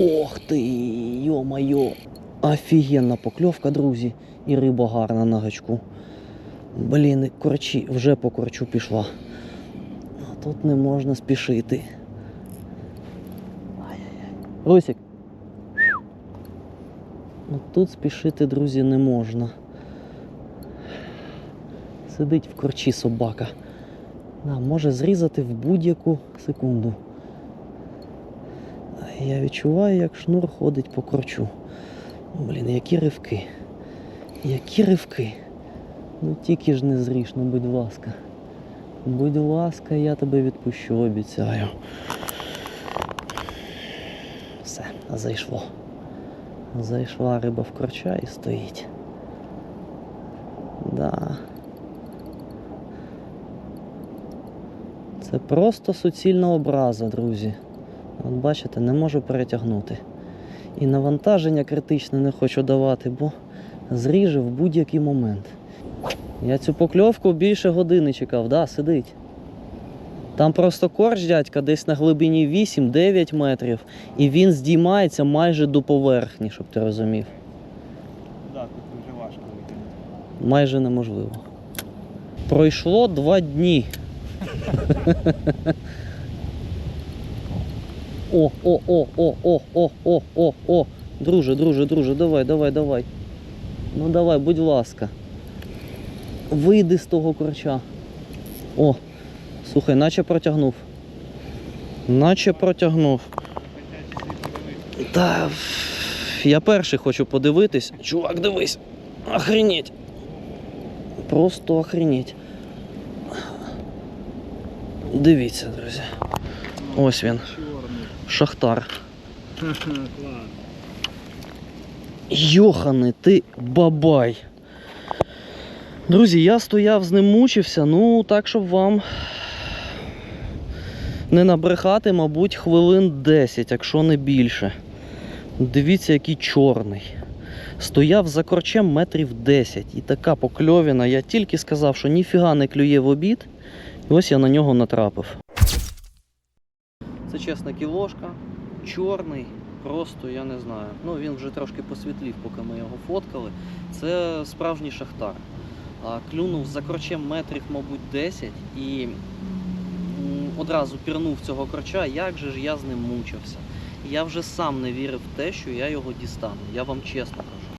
Ох ти, йо-майо. Офігенна покльовка, друзі, і риба гарна на гачку. Блін, корчі, вже по корчу пішла. А тут не можна спішити. Русик. Ну тут спішити, друзі, не можна. Сидить в корчі собака. Да, може зрізати в будь-яку секунду. Я відчуваю, як шнур ходить по корчу. Блін, які ривки. Які ривки. Ну тільки ж не зріж, ну будь ласка. Будь ласка, я тебе відпущу, обіцяю. Все, зайшло. Зайшла риба в корча і стоїть. Да. Це просто суцільна образа, друзі. От бачите, не можу перетягнути. І навантаження критичне не хочу давати, бо зріже в будь-який момент. Я цю покльовку більше години чекав, да, сидить. Там просто корч дядька десь на глибині 8-9 метрів, і він здіймається майже до поверхні, щоб ти розумів. Да, тут вже важко. Майже неможливо. Пройшло два дні. О, о, о, о, о, о, о, о, о. Друже, друже, друже, давай, давай, давай. Ну давай, будь ласка. Вийди з того корча. О, слухай, наче протягнув. Наче протягнув. Та я перший хочу подивитись. Чувак, дивись. Охренеть. Просто охренеть. Дивіться, друзі. Ось він. Шахтар. Клас. Йоханий ти бабай. Друзі, я стояв з ним мучився, ну так, щоб вам не набрехати, мабуть, хвилин 10, якщо не більше. Дивіться, який чорний. Стояв за корчем метрів 10. І така покльовіна. Я тільки сказав, що ніфіга не клює в обід. І ось я на нього натрапив. Це чесна кілошка, чорний, просто я не знаю. Ну він вже трошки посвітлів, поки ми його фоткали. Це справжній шахтар. Клюнув за корчем метрів, мабуть, 10 і одразу пірнув цього корча, як же ж я з ним мучився. Я вже сам не вірив в те, що я його дістану. Я вам чесно кажу.